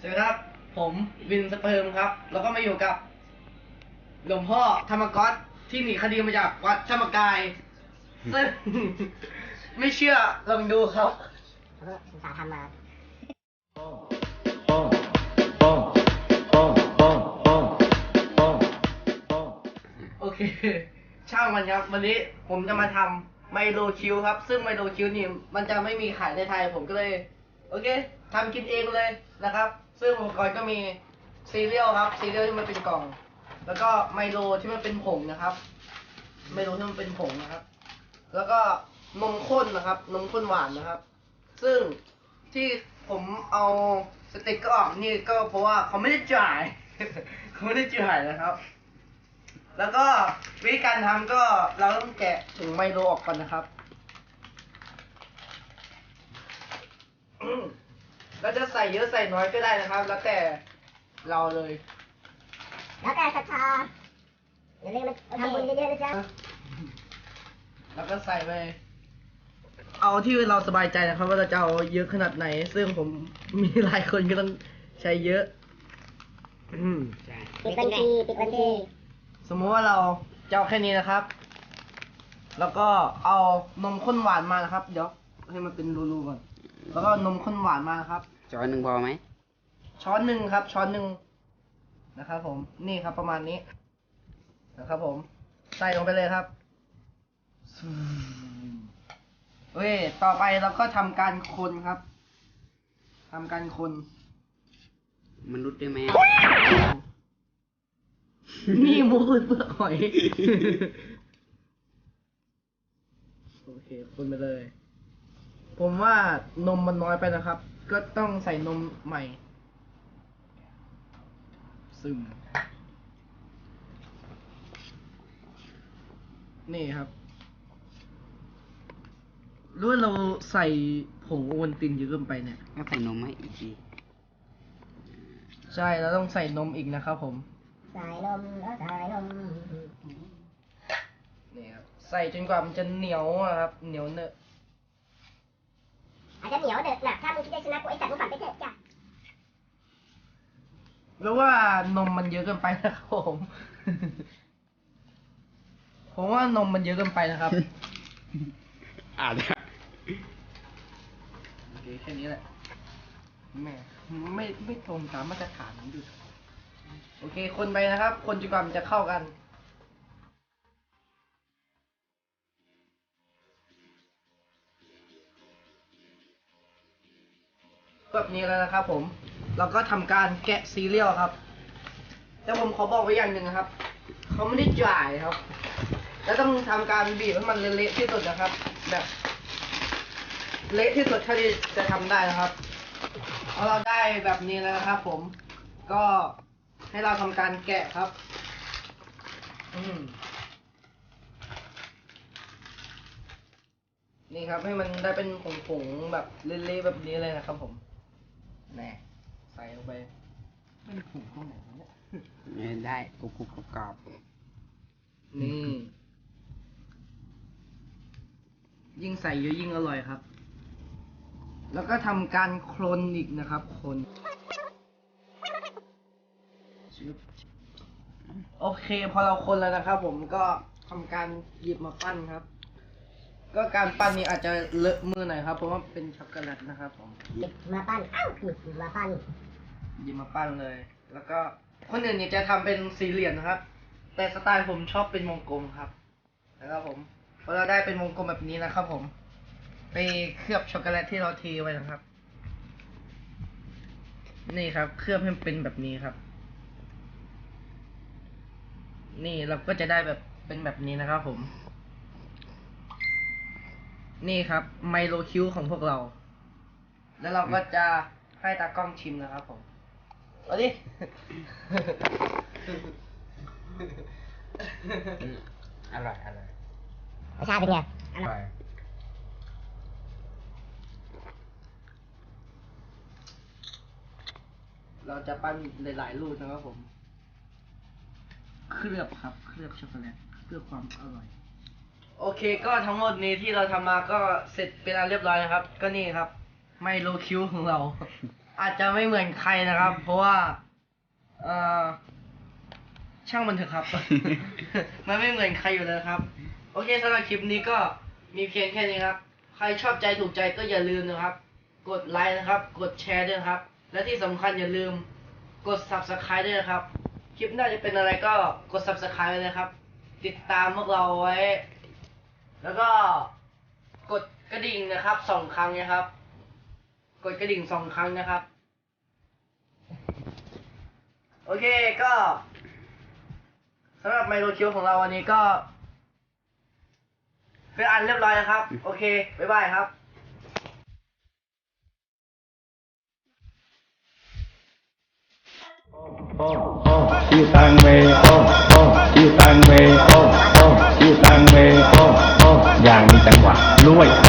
สวัสดีครับ ผมวินสเปิร์มครับ แล้วก็มาอยู่กับ หลวงพ่อธรรมก๊อตที่หนีคดีมาจากวัดธรรมกายซึ่ง ไม่เชื่อลองดูครับแล้วก็ศึกษาทำมาโอเค ช่างมันครับ วันนี้ผมจะมาทำไมโลคิวครับ ซึ่งไมโลคิวนี่มันจะไม่มีขายในไทยผมก็เลย โอเคทำกินเองเลยนะครับ ซึ่งอุปกรณ์ก็มีซีเรียลครับซีเรียลที่มันเป็นกล่อง แล้วก็ไมโลที่มันเป็นผงนะครับ ไมโลที่มันเป็นผงนะครับ แล้วก็นมข้นนะครับ นมข้นหวานนะครับ ซึ่งที่ผมเอาสติกเกอร์ออกนี่ก็เพราะว่าเขาไม่ได้จ่าย เขาไม่ได้จ่ายนะครับ แล้วก็วิธีการทำก็เราต้องแกะถุงไมโลออกก่อนนะครับอื เราจะใส่เยอะใส่น้อยก็ได้นะครับ แล้วแต่เราเลย แล้วแต่ศรัทธาอย่าลืมมาทำบุญเยอะๆนะจ๊ะแล้วก็ใส่ไป เอาที่เราสบายใจนะครับ ว่าเราจะเอาเยอะขนาดไหน ซึ่งผมมีหลายคนก็ต้องใช้เยอะ อืมปิดบัญชีปิดบัญชีสมมุติว่าเราจะเอาแค่นี้นะครับ แล้วก็เอานมข้นหวานมานะครับ เดี๋ยวให้มันเป็นรูๆก่อน แล้วก็นมข้นหวานมานะครับจอยหนึ่งพอไหม ช้อนหนึ่งครับ ช้อนหนึ่งนะครับผม นี่ครับประมาณนี้ นะครับผม ใส่ลงไปเลยครับเว้ยต่อไปเราก็ทำการคนครับทำการคน มันรุดได้ไหมนี่มูคือเปลือกหอย โอเคคนไปเลย ผมว่านมมันน้อยไปนะครับ ก็ต้องใส่นมใหม่ ซึม นี่ครับหรู้ว่าเราใส่ผงโอวัลตินเยอะเกินไปเนี่ย ก็ใส่นมให้อีกทีใช่เราต้องใส่นมอีกนะครับผม สายลมแล้วสายลมนี่ครับ ใส่จนกว่ามันจะเหนียวอะครับ เหนียวเนอะ อาจจะเหนียวเด็ดนะถ้ามึงคิดจะชนะกูไอ้สัตว์มึงฝันไปเถอะจ้ะแล้วว่านมมันเยอะเกินไปนะครับผม ผมว่านมมันเยอะเกินไปนะครับอาจจะโอเคแค่นี้แหละแม่ไม่ไม่ตรงตามมาตรฐานนั้นดู โอเค คนไปนะครับ คนจนกว่ามันจะเข้ากัน แบบนี้แล้วนะครับ ผมเราก็ทำการแกะซีเรียลครับ แต่ผมขอบอกไว้อย่างหนึ่งนะครับเขาไม่ได้จ่ายครับ แล้วต้องทำการบีบให้มันเละๆที่สุดนะครับ แบบเละที่สุดเท่าที่จะทำได้นะครับพอเราได้แบบนี้แล้วนะครับ ผมก็ให้เราทำการแกะครับ อืมนี่ครับให้มันได้เป็นผงๆแบบเละๆแบบนี้เลยนะครับผม แน่ใส่ลงไปเป็นผงตรงไหนวะเนี่ยเออได้กรุบกรุบกรอบกรอบนี่ ยิ่งใส่เยอะยิ่งอร่อยครับ แล้วก็ทำการโคลนอีกนะครับโคลนชึบโอเค พอเราคนแล้วนะครับผมก็ทำการหยิบมาปั้นครับ ก็การปั้นนี้อาจจะเลอะมือหน่อยครับเพราะว่าเป็นช็อกโกแลตนะครับผมหยิบมาปั้นอ้าวหยิบมาปั้นหยิบมาปั้นเลย แล้วก็คนอื่นเนี่ยจะทำเป็นสี่เหลี่ยมนะครับ แต่สไตล์ผมชอบเป็นวงกลมครับนะครับผมพอเราได้เป็นวงกลมแบบนี้นะครับ ผม ไปเคลือบช็อกโกแลตที่เราเทไว้นะครับ นี่ครับ เคลือบให้มันเป็นแบบนี้ครับ นี่เราก็จะได้แบบเป็นแบบนี้นะครับ ผม นี่ครับ ไมโลคิวของพวกเรา แล้วเราก็จะให้ตากล้องชิมนะครับผมเอาดิ อร่อยอร่อยรสชาติเป็นไงอร่อยเราจะปั้นหลายๆรูปนะครับผม เคลือบครับ เคลือบช็อกโกแลตเพื่อความอร่อย โอเคก็ทั้งหมดนี้ที่เราทำมาก็เสร็จเป็นอันเรียบร้อยนะครับ ก็นี่ครับ ไมโลคิวของเรา อาจจะไม่เหมือนใครนะครับ เพราะว่าเออช่างมันเถอะครับ มันไม่เหมือนใครอยู่แล้วครับ โอเคสำหรับคลิปนี้ก็มีเพียงแค่นี้ครับ ใครชอบใจถูกใจก็อย่าลืมนะครับ กดไลค์นะครับ กดแชร์ด้วยครับ และที่สำคัญอย่าลืมกด subscribe ด้วยนะครับ คลิปหน้าจะเป็นอะไรก็กด subscribe ไว้เลยครับ ติดตามพวกเราไว้ แล้วก็กดกระดิ่งนะครับสองครั้งนะครับ กดกระดิ่งสองครั้งนะครับ โอเคก็สำหรับไมโลคิวของเราวันนี้ก็เป็นอันเรียบร้อยแล้วครับ โอเค บ๊ายบายครับ yêu tăng mê ô ô yêu tăng mê ô ô จัง